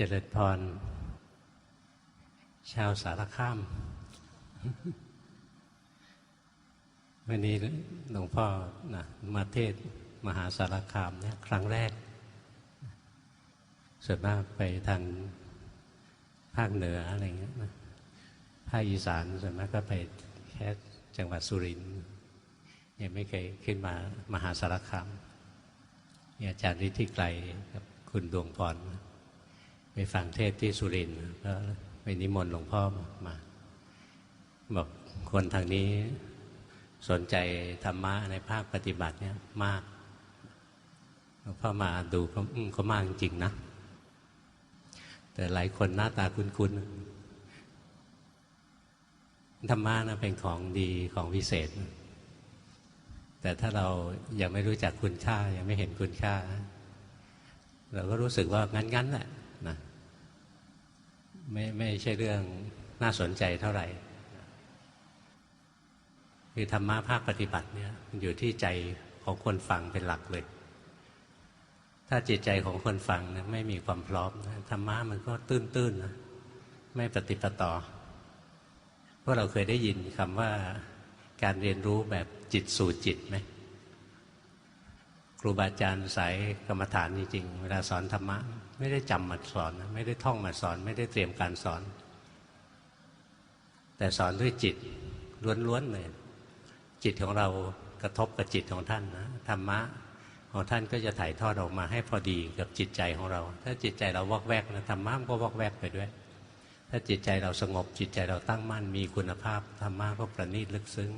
เจริญพร ชาวสารข้าม วันนี้หลวงพ่อนะมาเทศมหาสารคามเนี่ยครั้งแรก ส่วนมากไปทางภาคเหนืออะไรเงี้ยนะภาคอีสานส่วนมากก็ไปแค่จังหวัดสุรินทร์ยังไม่เคยขึ้นมามหาสารคามอาจารย์ฤทธิไกลกับคุณดวงพร ไปฟังเทศที่สุรินทร์ก็ไปนิมนต์หลวงพ่อมา บอกคนทางนี้สนใจธรรมะในภาคปฏิบัติเนี่ยมากหลวงพ่อมาดูก็อืมก็มากจริงๆนะ แต่หลายคนหน้าตาคุ้นๆธรรมะนะเป็นของดีของวิเศษ แต่ถ้าเรายังไม่รู้จักคุณค่ายังไม่เห็นคุณค่า เราก็รู้สึกว่างั้นๆแหละ ไม่ไม่ใช่เรื่องน่าสนใจเท่าไหร่คือธรรมะภาคปฏิบัติเนี่ยมันอยู่ที่ใจของคนฟังเป็นหลักเลยถ้าจิตใจของคนฟังนะไม่มีความพร้อมนะธรรมะมันก็ตื้นๆนะไม่ปฏิปต่อพวกเราเคยได้ยินคำว่าการเรียนรู้แบบจิตสู่จิตไหม ครูบาอาจารย์สายกรรมฐานจริงๆ เวลาสอนธรรมะ ไม่ได้จำมาสอน ไม่ได้ท่องมาสอน ไม่ได้เตรียมการสอน แต่สอนด้วยจิตล้วนๆเลยจิตของเรากระทบกับจิตของท่านนะธรรมะของท่านก็จะถ่ายทอดออกมาให้พอดีกับจิตใจของเรา ถ้าจิตใจเราวอกแวกนะธรรมะก็วอกแวกไปด้วย ถ้าจิตใจเราสงบจิตใจเราตั้งมั่นมีคุณภาพธรรมะก็ประณีตลึกซึ้ง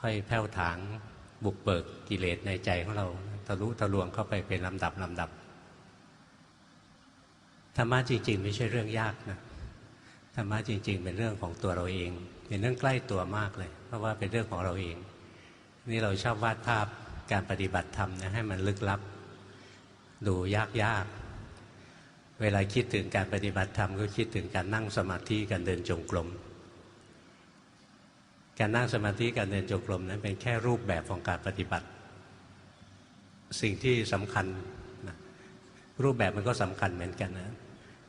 ค่อยแผ่วถาง บุกเบิกกิเลสในใจของเราทะลุทะลวงเข้าไปเป็นลำดับลำดับธรรมะจริง ๆ ไม่ใช่เรื่องยากนะธรรมะจริง ๆ เป็นเรื่องของตัวเราเอง เป็นเรื่องใกล้ตัวมากเลย เพราะว่าเป็นเรื่องของเราเอง นี่เราชอบวาดภาพการปฏิบัติธรรมนะให้มันลึกลับ ดูยากยากเวลาคิดถึงการปฏิบัติธรรมก็คิดถึงการนั่งสมาธิการเดินจงกรม การนั่งสมาธิการเดินจงกรมนั้นเป็นแค่รูปแบบของการปฏิบัติ สิ่งที่สำคัญนะรูปแบบมันก็สำคัญเหมือนกันนะ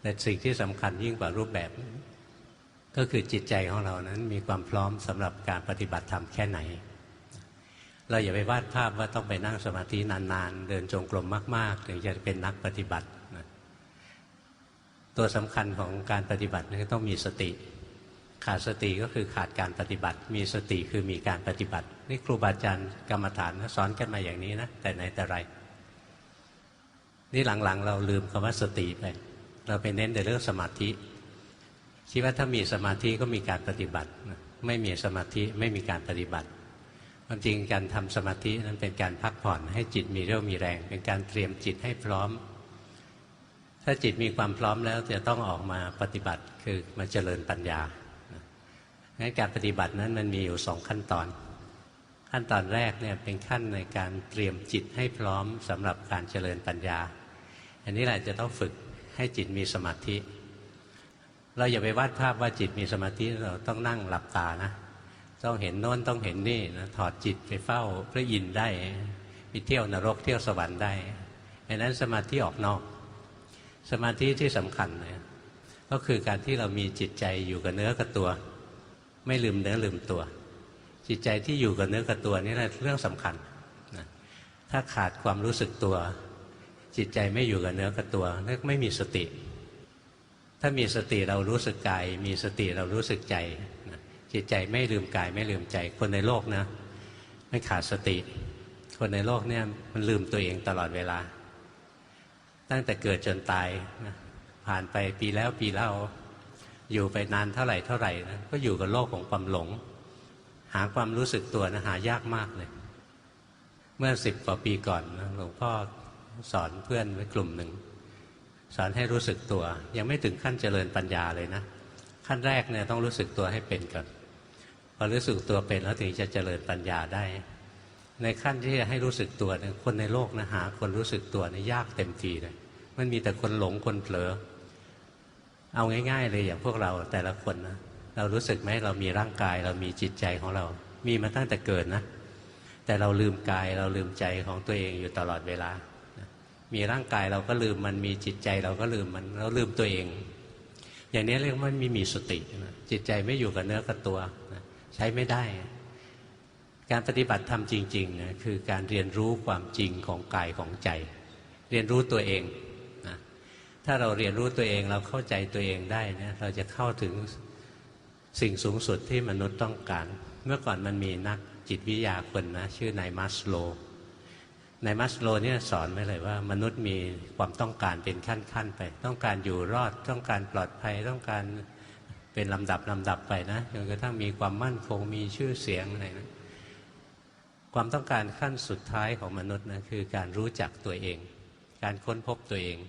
แต่สิ่งที่สำคัญยิ่งกว่ารูปแบบ ก็คือจิตใจของเรานั้นมีความพร้อมสำหรับการปฏิบัติธรรมแค่ไหน เราอย่าไปวาดภาพว่าต้องไปนั่งสมาธินานๆ เดินจงกรมมากๆถึงจะเป็นนักปฏิบัตินะตัวสำคัญของการปฏิบัตินี่ต้องมีสติ ขาดสติก็คือขาดการปฏิบัติ มีสติคือมีการปฏิบัติ นี่ครูบาอาจารย์กรรมฐานสอนกันมาอย่างนี้นะ แต่ไหนแต่ไร นี่หลังๆ เราลืมคำว่าสติไป เราไปเน้นแต่เรื่องสมาธิ คิดว่าถ้ามีสมาธิก็มีการปฏิบัติ ไม่มีสมาธิไม่มีการปฏิบัติความจริงการทำสมาธินั้นเป็นการพักผ่อนให้จิตมีเรี่ยวมีแรง เป็นการเตรียมจิตให้พร้อม ถ้าจิตมีความพร้อมแล้วจะต้องออกมาปฏิบัติคือมาเจริญปัญญา งั้นการปฏิบัตินั้นมันมีอยู่สองขั้นตอน ขั้นตอนแรกเนี่ยเป็นขั้นในการเตรียมจิตให้พร้อมสำหรับการเจริญปัญญา อันนี้แหละจะต้องฝึกให้จิตมีสมาธิ เราอย่าไปวาดภาพว่าจิตมีสมาธิเราต้องนั่งหลับตานะต้องเห็นโน้นต้องเห็นนี่นะถอดจิตไปเฝ้าพระอินทร์ได้ไปเที่ยวนรกเที่ยวสวรรค์ได้อันนั้นสมาธิออกนอก สมาธิที่สำคัญเนี่ยก็คือการที่เรามีจิตใจอยู่กับเนื้อกับตัว ไม่ลืมเนื้อลืมตัว จิตใจที่อยู่กับเนื้อกับตัวนี่แหละเรื่องสำคัญนะถ้าขาดความรู้สึกตัว จิตใจไม่อยู่กับเนื้อกับตัวนั่นไม่มีสติ ถ้ามีสติเรารู้สึกกายมีสติเรารู้สึกใจนะจิตใจไม่ลืมกายไม่ลืมใจ คนในโลกนะไม่ขาดสติ คนในโลกเนี่ยมันลืมตัวเองตลอดเวลา ตั้งแต่เกิดจนตายนะผ่านไปปีแล้วปีเล่า อยู่ไปนานเท่าไหร่เท่าไหร่นะก็อยู่กับโลกของความหลง หาความรู้สึกตัวนะหายากมากเลย เมื่อสิบกว่าปีก่อนนะหลวงพ่อสอนเพื่อนไว้กลุ่มหนึ่งสอนให้รู้สึกตัว ยังไม่ถึงขั้นเจริญปัญญาเลยนะ ขั้นแรกเนี่ยต้องรู้สึกตัวให้เป็นก่อนพอรู้สึกตัวเป็นแล้วถึงจะเจริญปัญญาได้ ในขั้นที่จะให้รู้สึกตัวเนี่ยคนในโลกนะหาคนรู้สึกตัวเนี่ยยากเต็มทีเลยมันมีแต่คนหลงคนเผลอ เอาง่าย ๆ เลยอย่างพวกเราแต่ละคนนะเรารู้สึกไหมเรามีร่างกาย เรามีจิตใจของเรา มีมาตั้งแต่เกิดนะ แต่เราลืมกายเราลืมใจของตัวเองอยู่ตลอดเวลา มีร่างกายเราก็ลืมมันมีจิตใจเราก็ลืมมันเราลืมตัวเอง อย่างนี้เรียกว่าไม่มีสตินะจิตใจไม่อยู่กับเนื้อกับตัวนะใช้ไม่ได้ การปฏิบัติธรรมจริงๆนะคือการเรียนรู้ความจริงของกายของใจ เรียนรู้ตัวเอง ถ้าเราเรียนรู้ตัวเองเราเข้าใจตัวเองได้นะเราจะเข้าถึงสิ่งสูงสุดที่มนุษย์ต้องการ เมื่อก่อนมันมีนักจิตวิทยาคนนะ ชื่อนายมัสโลในมัสโลเนี่ยสอนไว้เลยว่า มนุษย์มีความต้องการเป็นขั้นๆไป ต้องการอยู่รอดต้องการปลอดภัยต้องการเป็นลำดับลำดับไปนะจนกระทั่งมีความมั่นคงมีชื่อเสียงอะไรนะความต้องการขั้นสุดท้ายของมนุษย์นะคือการรู้จักตัวเอง การค้นพบตัวเอง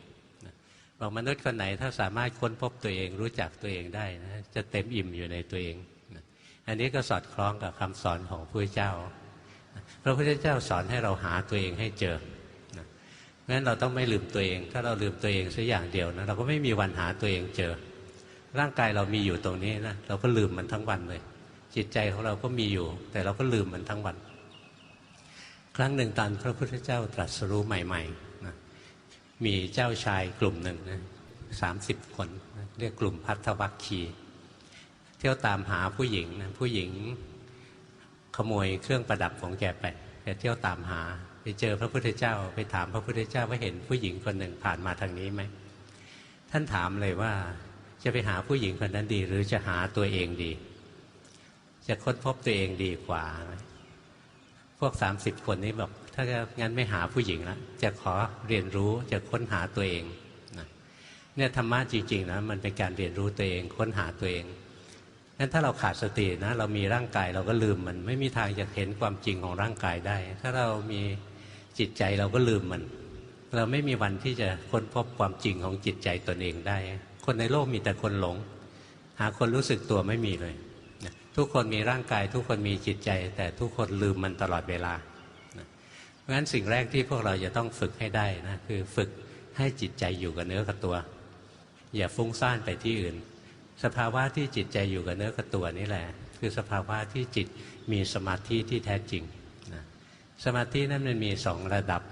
บอกมนุษย์คนไหนถ้าสามารถค้นพบตัวเองรู้จักตัวเองได้นะจะเต็มอิ่มอยู่ในตัวเองนะอันนี้ก็สอดคล้องกับคำสอนของพระเจ้าพระพุทธเจ้าสอนให้เราหาตัวเองให้เจอนะเพราะฉะนั้นเราต้องไม่ลืมตัวเอง ถ้าเราลืมตัวเองสักอย่างเดียวนะเราก็ไม่มีวันหาตัวเองเจอ ร่างกายเรามีอยู่ตรงนี้นะเราก็ลืมมันทั้งวันเลย จิตใจของเราก็มีอยู่ แต่เราก็ลืมมันทั้งวัน ครั้งหนึ่งตอนพระพุทธเจ้าตรัสรู้ใหม่ ๆ มีเจ้าชายกลุ่มหนึ่งนะสามสิบคน เรียกกลุ่มพัทธวัคคี เที่ยวตามหาผู้หญิงนะผู้หญิงขโมยเครื่องประดับของแกไปแกเที่ยวตามหา ไปเจอพระพุทธเจ้า ไปถามพระพุทธเจ้าว่าเห็นผู้หญิงคนหนึ่งผ่านมาทางนี้ไหม ท่านถามเลยว่าจะไปหาผู้หญิงคนนั้นดี หรือจะหาตัวเองดี จะค้นพบตัวเองดีกว่า พวกสามสิบคนนี้บอก ถ้างั้นไม่หาผู้หญิงและจะขอเรียนรู้จะค้นหาตัวเองนะเนี่ยธรรมะจริงๆนะมันเป็นการเรียนรู้ตัวเองค้นหาตัวเองงั้นถ้าเราขาดสตินะเรามีร่างกายเราก็ลืมมันไม่มีทางจะเห็นความจริงของร่างกายได้ ถ้าเรามีจิตใจเราก็ลืมมัน เราไม่มีวันที่จะค้นพบความจริงของจิตใจตนเองได้ คนในโลกมีแต่คนหลง หาคนรู้สึกตัวไม่มีเลย ทุกคนมีร่างกาย ทุกคนมีจิตใจ แต่ทุกคนลืมมันตลอดเวลา ราะฉะนั้นสิ่งแรกที่พวกเราจะต้องฝึกให้ได้นะคือฝึกให้จิตใจอยู่กับเนื้อกับตัว อย่าฟุ้งซ่านไปที่อื่น สภาวะที่จิตใจอยู่กับเนื้อกับตัวนี่แหละ คือสภาวะที่จิตมีสมาธิที่แท้จริงนะสมาธินั้นมันมีสองระดับ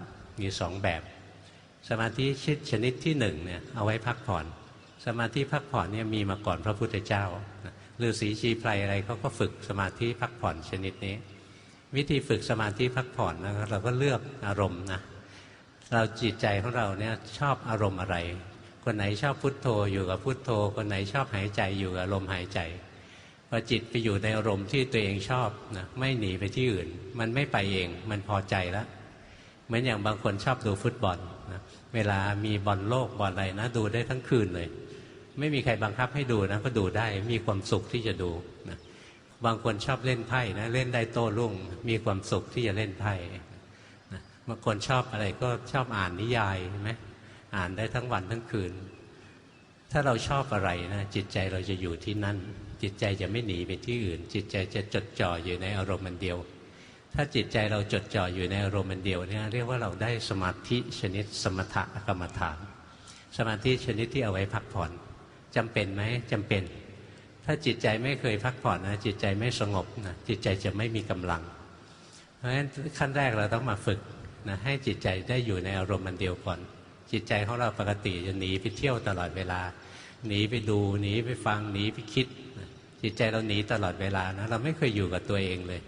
มีสองแบบ สมาธิชิดชนิดที่หนึ่งเนี่ยเอาไว้พักผ่อน สมาธิพักผ่อนเนี่ยมีมาก่อนพระพุทธเจ้าฤาษีชีไพรอะไรเขาก็ฝึกสมาธิพักผ่อนชนิดนี้ วิธีฝึกสมาธิพักผ่อนนะเราก็เลือกอารมณ์นะเราจิตใจของเราเนี่ยชอบอารมณ์อะไร คนไหนชอบพุทโธอยู่กับพุทโธ คนไหนชอบหายใจอยู่กับลมหายใจพอจิตไปอยู่ในอารมณ์ที่ตัวเองชอบนะไม่หนีไปที่อื่น มันไม่ไปเอง มันพอใจแล้วเหมือนอย่างบางคนชอบดูฟุตบอลนะเวลามีบอลโลกบอลอะไรนะ ดูได้ทั้งคืนเลย ไม่มีใครบังคับให้ดูนะก็ดูได้มีความสุขที่จะดูนะ บางคนชอบเล่นไพ่นะเล่นได้โต้รุ่ง มีความสุขที่จะเล่นไพ่นะบางคนชอบอะไรก็ชอบอ่านนิยายใช่ไหมอ่านได้ทั้งวันทั้งคืน ถ้าเราชอบอะไรนะจิตใจเราจะอยู่ที่นั่น จิตใจจะไม่หนีไปที่อื่น จิตใจจะจดจ่ออยู่ในอารมณ์มันเดียว ถ้าจิตใจเราจดจ่ออยู่ในอารมณ์มันเดียวเนี่ยเรียกว่าเราได้สมาธิชนิดสมถกรรมฐาน สมาธิชนิดที่เอาไว้พักผ่อนจำเป็นไหมจำเป็น ถ้าจิตใจไม่เคยพักผ่อนนะจิตใจไม่สงบนะจิตใจจะไม่มีกำลัง เพราะฉะนั้นขั้นแรกเราต้องมาฝึกนะให้จิตใจได้อยู่ในอารมณ์มันเดียวก่อน จิตใจของเราปกติจะหนีไปเที่ยวตลอดเวลา หนีไปดูหนีไปฟังหนีไปคิด จิตใจเราหนีตลอดเวลานะเราไม่เคยอยู่กับตัวเองเลย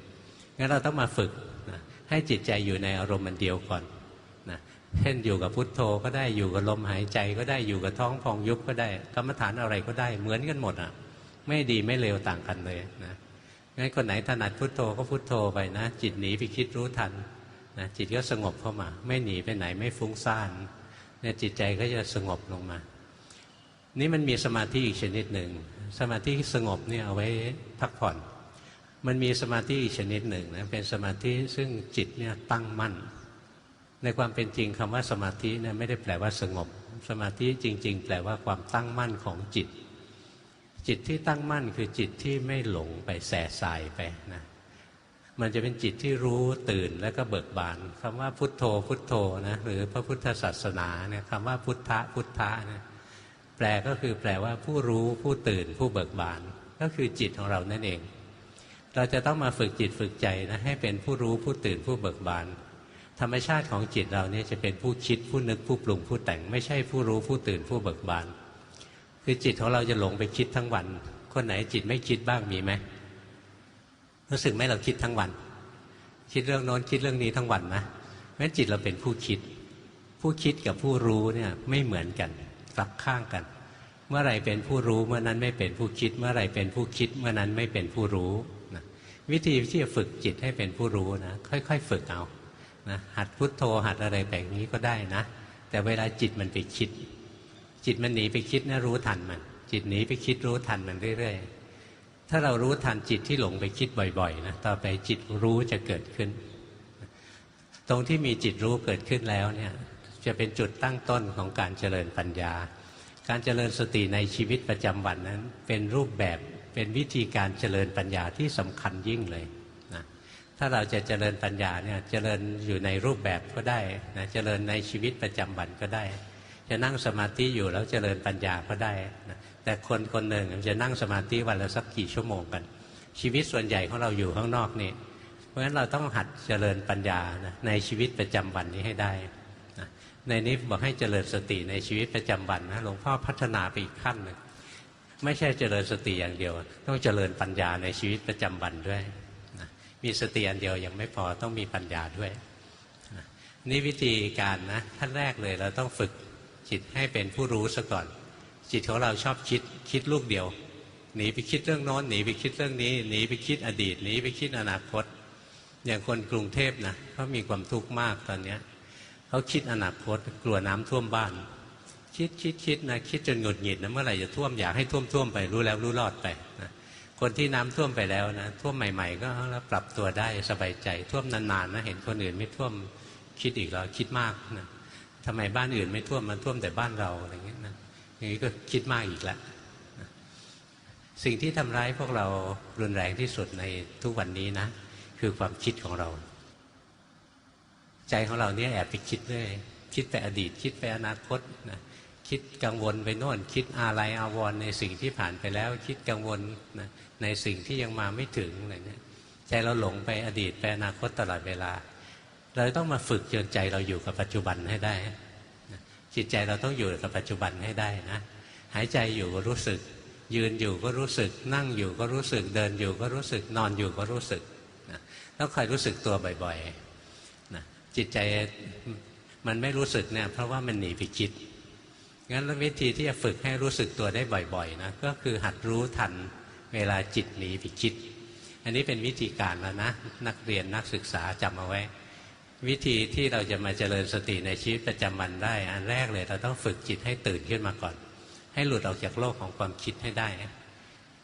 งั้นเราต้องมาฝึกนะให้จิตใจอยู่ในอารมณ์มันเดียวก่อนนะเช่นอยู่กับพุทโธก็ได้อยู่กับลมหายใจก็ได้อยู่กับท้องพองยุบก็ได้กรรมฐานอะไรก็ได้เหมือนกันหมดอะ ไม่ดีไม่เลวต่างกันเลยนะงั้นคนไหนถนัดพุทโธก็พุทโธไปนะ จิตหนีไปคิดรู้ทันนะจิตก็สงบเข้ามา ไม่หนีไปไหนไม่ฟุ้งซ่านเนี่ยจิตใจก็จะสงบลงมา นี่มันมีสมาธิอีกชนิดหนึ่งสมาธิสงบเนี่ยเอาไว้พักผ่อน มันมีสมาธิอีกชนิดหนึ่งนะเป็นสมาธิซึ่งจิตเนี่ยตั้งมั่น ในความเป็นจริงคำว่าสมาธิเนี่ยไม่ได้แปลว่าสงบ สมาธิจริง ๆ แปลว่าความตั้งมั่นของจิต จิตที่ตั้งมั่นคือจิตที่ไม่หลงไปแส่สายไปนะมันจะเป็นจิตที่รู้ตื่นแล้วก็เบิกบานคำว่าพุทโธพุทโธนะหรือพระพุทธศาสนาเนี่ยคำว่าพุทธะพุทธะเนี่ยแปลก็คือแปลว่าผู้รู้ผู้ตื่นผู้เบิกบาน ก็คือจิตของเรานั่นเอง เราจะต้องมาฝึกจิตฝึกใจนะให้เป็นผู้รู้ผู้ตื่นผู้เบิกบาน ธรรมชาติของจิตเราเนี่ยจะเป็นผู้คิดผู้นึกผู้ปรุงผู้แต่ง ไม่ใช่ผู้รู้ผู้ตื่นผู้เบิกบาน คือจิตของเราจะหลงไปคิดทั้งวัน คนไหนจิตไม่คิดบ้างมีไหมรู้สึกไหมเราคิดทั้งวัน คิดเรื่องโน้นคิดเรื่องนี้ทั้งวันนะเพราะนจิตเราเป็นผู้คิด ผู้คิดกับผู้รู้เนี่ยไม่เหมือนกันกลับข้างกัน เมื่อไหรเป็นผู้รู้เมื่อนั้นไม่เป็นผู้คิด เมื่อไหรเป็นผู้คิด เมื่อนั้นไม่เป็นผู้รู้นะวิธีที่จะฝึกจิตให้เป็นผู้รู้นะค่อย ๆ ฝึกเอานะหัดพุทโธหัดอะไรแบบนี้ก็ได้นะ แต่เวลาจิตมันไปคิด จิตมันหนีไปคิดนะรู้ทันมัน จิตหนีไปคิดรู้ทันมันเรื่อยๆ ถ้าเรารู้ทันจิตที่หลงไปคิดบ่อยๆนะต่อไปจิตรู้จะเกิดขึ้น ตรงที่มีจิตรู้เกิดขึ้นแล้วเนี่ยจะเป็นจุดตั้งต้นของการเจริญปัญญา การเจริญสติในชีวิตประจำวันนั้น เป็นรูปแบบเป็นวิธีการเจริญปัญญาที่สำคัญยิ่งเลยนะถ้าเราจะเจริญปัญญาเนี่ยเจริญอยู่ในรูปแบบก็ได้นะเจริญในชีวิตประจำวันก็ได้ จะนั่งสมาธิอยู่แล้วเจริญปัญญาก็ได้นะแต่คนคนหนึ่งจะนั่งสมาธิวันละสักกี่ชั่วโมงกัน ชีวิตส่วนใหญ่ของเราอยู่ข้างนอกนี่เพราะฉะนั้นเราต้องหัดเจริญปัญญานะในชีวิตประจำวันนี้ให้ได้นะในนี้บอกให้เจริญสติในชีวิตประจำวันนะหลวงพ่อพัฒนาไปอีกขั้นหนึ่งไม่ใช่เจริญสติอย่างเดียว ต้องเจริญปัญญาในชีวิตประจำวันด้วยนะมีสติอันเดียวยังไม่พอต้องมีปัญญาด้วยนะนี่วิธีการนะขั้นแรกเลยเราต้องฝึก จิตให้เป็นผู้รู้ซะก่อน จิตของเราชอบคิดคิดลูกเดียว หนีไปคิดเรื่องโน้นหนีไปคิดเรื่องนี้หนีไปคิดอดีตหนีไปคิดอนาคต อย่างคนกรุงเทพนะเขามีความทุกข์มากตอนเนี้ยเขาคิดอนาคตกลัวน้ำท่วมบ้าน คิดคิดคิดนะคิดจนหงุดหงิดนะเมื่อไหร่จะท่วมอยากให้ท่วมท่วมไปรู้แล้วรู้รอดไปนะคนที่น้ำท่วมไปแล้วนะท่วมใหม่ ๆ ก็แล้วปรับตัวได้สบายใจท่วมนานๆนะเห็นคนอื่นไม่ท่วมคิดอีกแล้วคิดมากนะ ทำไมบ้านอื่นไม่ท่วมมันท่วมแต่บ้านเราอะไรเงี้ยนะอย่างนี้ก็คิดมากอีกล้วสิ่งที่ทำร้ายพวกเรารุนแรงที่สุดในทุกวันนี้นะ คือความคิดของเรา ใจของเราเนี่ยแอบไปคิดเรื่อยคิดไปอดีต คิดไปอนาคตนะคิดกังวลไปโน่น คิดอะไรอาวรในสิ่งที่ผ่านไปแล้ว คิดกังวลนะในสิ่งที่ยังมาไม่ถึงอะไรเนี่ยใจเราหลงไปอดีตไปอนาคตตลอดเวลา เราต้องมาฝึกจนใจเราอยู่กับปัจจุบันให้ได้ จิตใจเราต้องอยู่กับปัจจุบันให้ได้นะ หายใจอยู่ก็รู้สึก ยืนอยู่ก็รู้สึก นั่งอยู่ก็รู้สึก เดินอยู่ก็รู้สึก นอนอยู่ก็รู้สึกนะต้องคอยรู้สึกตัวบ่อยๆนะจิตใจมันไม่รู้สึกเนี่ยเพราะว่ามันหนีไปคิด งั้นวิธีที่จะฝึกให้รู้สึกตัวได้บ่อยๆนะก็คือหัดรู้ทันเวลาจิตหนีไปคิด อันนี้เป็นวิธีการแล้วนะ นักเรียนนักศึกษาจำเอาไว้ วิธีที่เราจะมาเจริญสติในชีวิตประจำวันได้ อันแรกเลย เราต้องฝึกจิตให้ตื่นขึ้นมาก่อน ให้หลุดออกจากโลกของความคิดให้ได้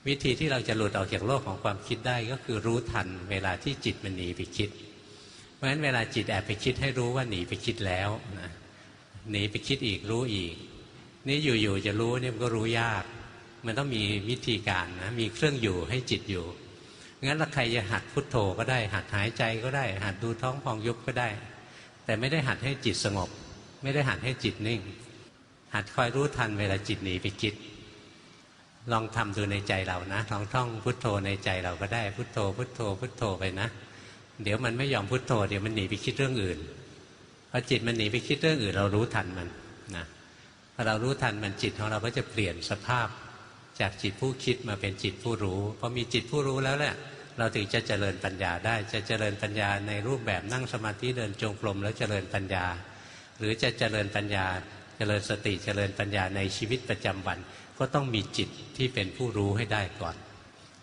วิธีที่เราจะหลุดออกจากโลกของความคิดได้ก็คือรู้ทันเวลาที่จิตมันหนีไปคิด เพราะฉะนั้นเวลาจิตแอบไปคิดให้รู้ว่าหนีไปคิดแล้วนะหนีไปคิดอีกรู้อีก นี่อยู่ๆจะรู้นี่มันก็รู้ยาก มันต้องมีวิธีการนะมีเครื่องอยู่ให้จิตอยู่ งั้นถ้าใครจะหัดพุทโธก็ได้ หัดหายใจก็ได้ หัดดูท้องพองยุบก็ได้ แต่ไม่ได้หัดให้จิตสงบ ไม่ได้หัดให้จิตนิ่ง หัดคอยรู้ทันเวลาจิตหนีไปคิด ลองทำดูในใจเรานะลองท่องพุทโธในใจเราก็ได้ พุทโธ พุทโธ พุทโธไปนะ เดี๋ยวมันไม่ยอมพุทโธ เดี๋ยวมันหนีไปคิดเรื่องอื่นพอจิตมันหนีไปคิดเรื่องอื่น เรารู้ทันมันนะพอเรารู้ทันมันจิตของเราก็จะเปลี่ยนสภาพ จากจิตผู้คิดมาเป็นจิตผู้รู้พอมีจิตผู้รู้แล้วแหละเราถึงจะเจริญปัญญาได้จะเจริญปัญญาในรูปแบบนั่งสมาธิเดินจงกรมแล้วเจริญปัญญา หรือจะเจริญปัญญา เจริญสติเจริญปัญญาในชีวิตประจำวัน ก็ต้องมีจิตที่เป็นผู้รู้ให้ได้ก่อน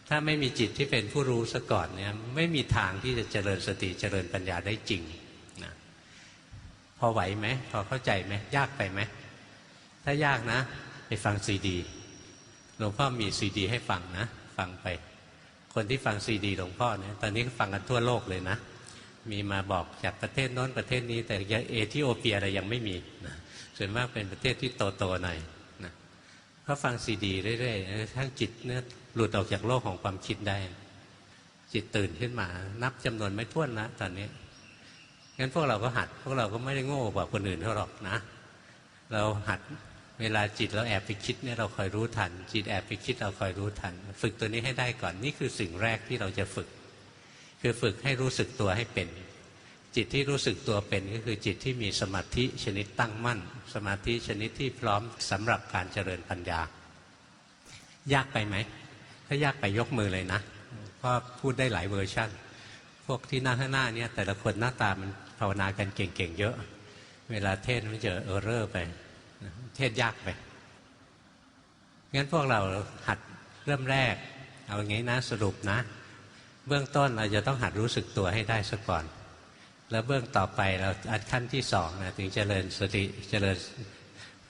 ถ้าไม่มีจิตที่เป็นผู้รู้ซะก่อนเนี่ยไม่มีทางที่จะเจริญสติเจริญปัญญาได้จริงนะพอไหวไหมพอเข้าใจไหมยากไปไหมถ้ายากนะ ไปฟังซีดี หลวงพ่อมีซีดีให้ฟังนะ ฟังไป คนที่ฟังซีดีหลวงพ่อเนี่ยตอนนี้ฟังกันทั่วโลกเลยนะ มีมาบอกจากประเทศโน้นประเทศนี้ แต่เอธิโอเปียอะไรยังไม่มีนะส่วนมากเป็นประเทศที่โตๆหน่อยนะเขาฟังซีดีเรื่อยๆทั้งจิตเนี่ยหลุดออกจากโลกของความคิดได้ จิตตื่นขึ้นมา นับจำนวนไม่ถ้วนนะตอนนี้งั้นพวกเราก็หัด พวกเราก็ไม่ได้โง่กว่าคนอื่นเขาหรอกนะ เราหัด เวลาจิตเราแอบไปคิดเนี่ยเราคอยรู้ทัน จิตแอบไปคิดเราคอยรู้ทัน ฝึกตัวนี้ให้ได้ก่อนนี่คือสิ่งแรกที่เราจะฝึก คือฝึกให้รู้สึกตัวให้เป็น จิตที่รู้สึกตัวเป็นก็คือจิตที่มีสมาธิชนิดตั้งมั่น สมาธิชนิดที่พร้อมสำหรับการเจริญปัญญา ยากไปไหม ถ้ายากไปยกมือเลยนะเพราะพูดได้หลายเวอร์ชันพวกที่หน้าข้างหน้าเนี่ยแต่ละคนหน้าตามันภาวนากันเก่งๆเยอะ เวลาเทศมันจะเออเรอร์ไป เทศยากไปงั้นพวกเราหัดเริ่มแรก เอาอย่างนี้นะสรุปนะ เบื้องต้นเราจะต้องหัดรู้สึกตัวให้ได้ซะก่อน แล้วเบื้องต่อไปเราอันขั้นที่สองนะถึงเจริญสติเจริญ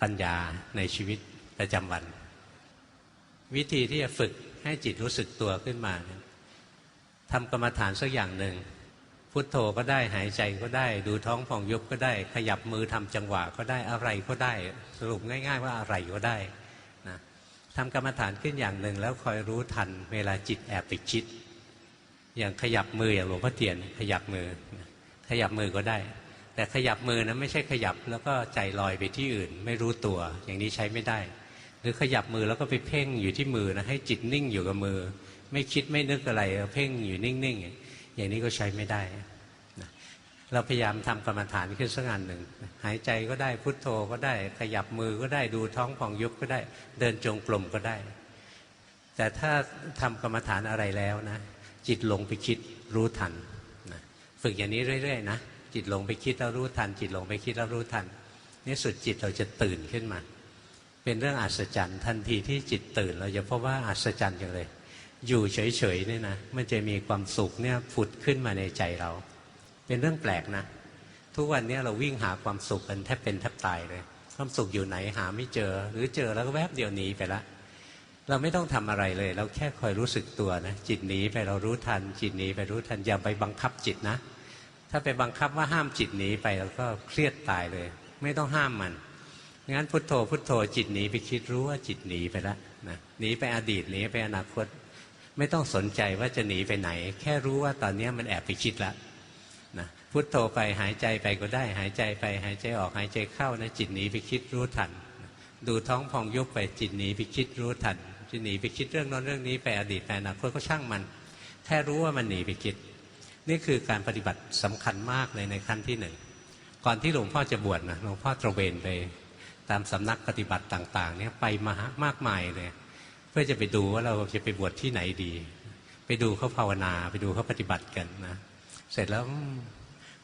ปัญญาในชีวิตประจำวัน วิธีที่จะฝึกให้จิตรู้สึกตัวขึ้นมาทำกรรมฐานสักอย่างหนึ่ง พุทโธก็ได้หายใจก็ได้ ดูท้องผ่องยุบก็ได้ ขยับมือทำจังหวะก็ได้อะไรก็ได้ สรุปง่าย ๆ ว่าอะไรก็ได้นะทำกรรมฐานขึ้นอย่างหนึ่ง แล้วคอยรู้ทันเวลาจิตแอบไปคิด อย่างขยับมืออย่างหลวงพ่อเทียน ขยับมือ ขยับมือก็ได้ แต่ขยับมือนะไม่ใช่ขยับแล้วก็ใจลอยไปที่อื่น ไม่รู้ตัวอย่างนี้ใช้ไม่ได้ หรือขยับมือแล้วก็ไปเพ่งอยู่ที่มือนะให้จิตนิ่งอยู่กับมือ ไม่คิดไม่นึกอะไรเพ่งอยู่นิ่งๆ อย่างนี้ก็ใช้ไม่ได้ เราพยายามทำกรรมฐานขึ้นสักงานหนึ่ง หายใจก็ได้พุทโธก็ได้ ขยับมือก็ได้ดูท้องผ่องยุบก็ได้ เดินจงกรมก็ได้ แต่ถ้าทำกรรมฐานอะไรแล้วนะ จิตลงไปคิดรู้ทันนะฝึกอย่างนี้เรื่อยๆนะจิตลงไปคิดแล้วรู้ทัน จิตลงไปคิดแล้วรู้ทันนี่สุดจิตเราจะตื่นขึ้นมา เป็นเรื่องอัศจรรย์ ทันทีที่จิตตื่น เราจะพบว่าอัศจรรย์อย่างเลย อยู่เฉยๆเนี่ยนะมันจะมีความสุขเนี่ยผุดขึ้นมาในใจเรา เป็นเรื่องแปลกนะ ทุกวันนี้เราวิ่งหาความสุขกันแทบเป็นแทบตายเลย ความสุขอยู่ไหนหาไม่เจอ หรือเจอแล้วก็แวบเดียวหนีไปละเราไม่ต้องทำอะไรเลย เราแค่คอยรู้สึกตัวนะจิตหนีไปเรารู้ทัน จิตหนีไปรู้ทันอย่าไปบังคับจิตนะ ถ้าไปบังคับว่าห้ามจิตหนีไปเราก็เครียดตายเลย ไม่ต้องห้ามมันงั้นพุทโธพุทโธจิตหนีไปคิดรู้ว่าจิตหนีไปแล้วนะหนีไปอดีตหนีไปอนาคต ไม่ต้องสนใจว่าจะหนีไปไหน แค่รู้ว่าตอนนี้มันแอบไปคิดละนะพุทโธไปหายใจไปก็ได้ หายใจไปหายใจออกหายใจเข้านะจิตหนีไปคิดรู้ทัน ดูท้องพองยุบไปจิตหนีไปคิดรู้ทันจิตหนีไปคิดเรื่องนั้นเรื่องนี้ไปอดีตไปอนาคตก็ช่างมัน แค่รู้ว่ามันหนีไปคิด นี่คือการปฏิบัติสำคัญมากเลยในขั้นที่หนึ่งก่อนที่หลวงพ่อจะบวชนะหลวงพ่อตระเวนไป ตามสำนักปฏิบัติต่างๆเนี่ยไปมามากมายเลย เพื่อจะไปดูว่าเราจะไปบวชที่ไหนดี ไปดูเขาภาวนา ไปดูเขาปฏิบัติกันนะเสร็จแล้ว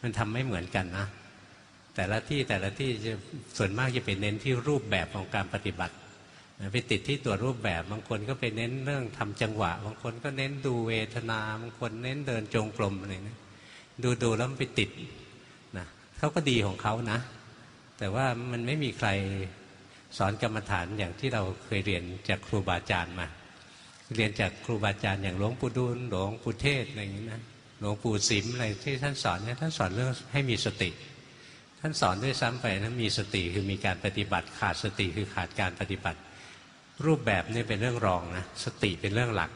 มันทำไม่เหมือนกันนะ แต่ละที่แต่ละที่จะส่วนมากจะไปเน้นที่รูปแบบของการปฏิบัติไปติดที่ตัวรูปแบบบางคนก็ไปเน้นเรื่องทำจังหวะ บางคนก็เน้นดูเวทนาบางคนเน้นเดินจงกรมอะไรนะดูดูแล้วมันไปติดนะเขาก็ดีของเขานะ แต่ว่ามันไม่มีใคร สอนกรรมฐานอย่างที่เราเคยเรียนจากครูบาอาจารย์มา เรียนจากครูบาอาจารย์อย่างหลวงปู่ดูลหลวงปู่เทศอะไรอย่างนี้นะหลวงปู่สิมอะไรที่ท่านสอนเนี่ยท่านสอนเรื่องให้มีสติ ท่านสอนด้วยซ้ำไปนะมีสติคือมีการปฏิบัติ ขาดสติคือขาดการปฏิบัติ รูปแบบนี่เป็นเรื่องรองนะสติเป็นเรื่องหลัก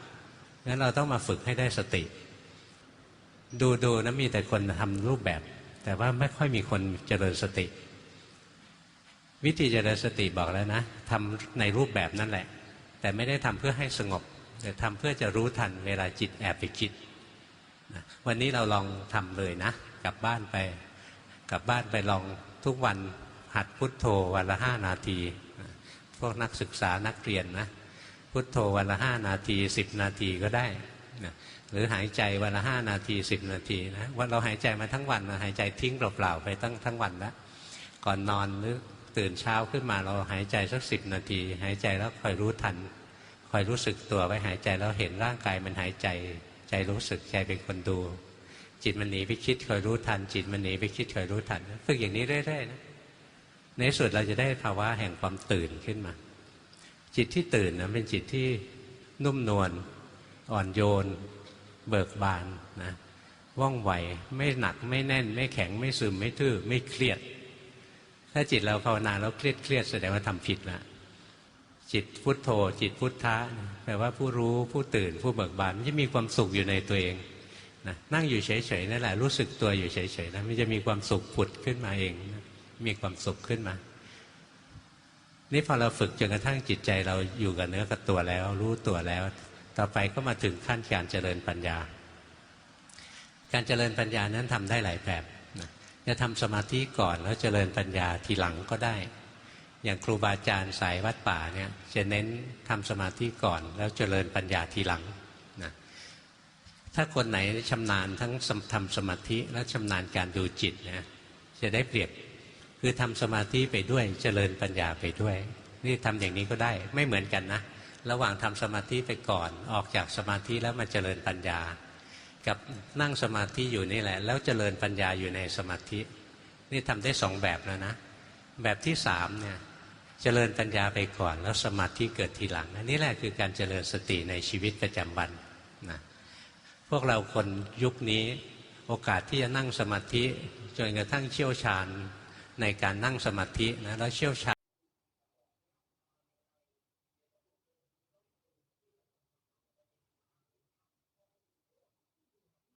งั้นเราต้องมาฝึกให้ได้สติ ดูดูนะมีแต่คนทำรูปแบบ แต่ว่าไม่ค่อยมีคนเจริญสติ วิธีเจริญสติบอกแล้วนะทำในรูปแบบนั่นแหละ แต่ไม่ได้ทำเพื่อให้สงบ แต่ทำเพื่อจะรู้ทันเวลาจิตแอบไปคิดนะวันนี้เราลองทำเลยนะ กลับบ้านไป กลับบ้านไปลองทุกวันหัดพุทโธวันละห้านาที พวกนักศึกษานักเรียนนะพุทโธวันละห้านาทีสิบนาทีก็ได้นะหรือหายใจวันละห้านาทีสิบนาทีนะว่าเราหายใจมาทั้งวันนะหายใจทิ้งเปล่าๆไปตั้งทั้งวันแล้วก่อนนอนหรือ ตื่นเช้าขึ้นมาเราหายใจสักสิบนาที หายใจแล้วคอยรู้ทันคอยรู้สึกตัวไว้หายใจแล้วเห็นร่างกายมันหายใจ ใจรู้สึกใจเป็นคนดู จิตมันหนีไปคิดคอยรู้ทัน จิตมันหนีไปคิดคอยรู้ทันฝึกอย่างนี้เรื่อยๆนะในสุดเราจะได้ภาวะแห่งความตื่นขึ้นมา จิตที่ตื่นนะเป็นจิตที่นุ่มนวลอ่อนโยน เบิกบานนะว่องไวไม่หนักไม่แน่น ไม่แข็งไม่ซึมไม่ทื่อไม่เครียด ถ้าจิตเราภาวนาแล้วเครียดเครียดแสดงว่าทำผิดละจิตพุทโธ จิตพุทธะแปลว่าผู้รู้ผู้ตื่นผู้เบิกบานมันจะมีความสุขอยู่ในตัวเองนะนั่งอยู่เฉยๆนั่นแหละรู้สึกตัวอยู่เฉยๆนะมันจะมีความสุขผุดขึ้นมาเองนะมีความสุขขึ้นมา นี่พอเราฝึกจนกระทั่งจิตใจเราอยู่กับเนื้อกับตัวแล้ว รู้ตัวแล้ว ต่อไปก็มาถึงขั้นการเจริญปัญญา การเจริญปัญญานั้นทำได้หลายแบบ จะทำสมาธิก่อนแล้วเจริญปัญญาทีหลังก็ได้ อย่างครูบาอาจารย์สายวัดป่าเนี่ยจะเน้นทำสมาธิก่อน แล้วเจริญปัญญาทีหลังนะถ้าคนไหนชำนาญทั้งทำสมาธิและชำนาญการดูจิตนะจะได้เปรียบคือทำสมาธิไปด้วยเจริญปัญญาไปด้วย นี่ทำอย่างนี้ก็ได้ไม่เหมือนกันนะ ระหว่างทำสมาธิไปก่อนออกจากสมาธิแล้วมาเจริญปัญญา กับนั่งสมาธิอยู่นี่แหละ แล้วเจริญปัญญาอยู่ในสมาธิ นี่ทำได้สองแบบแล้วนะ แบบที่สามเนี่ยเจริญปัญญาไปก่อน แล้วสมาธิเกิดทีหลังอันนี้แหละคือการเจริญสติในชีวิตประจำวันนะพวกเราคนยุคนี้โอกาสที่จะนั่งสมาธิจนกระทั่งเชี่ยวชาญในการนั่งสมาธินะแล้วเชี่ยวชาญ